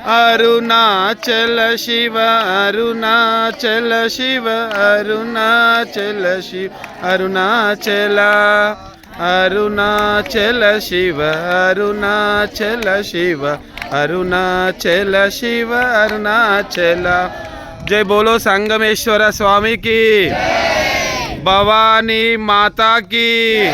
అరుణాచల శివ అరుణాచల శివ అరుణాచల శివ అరుణాచల అరుణాచల శివ అరుణాచల శివ అరుణాచల శివ అరుణాచల. జై బోలో సంగమేశ్వర స్వామికి భవానీ మాతాకి.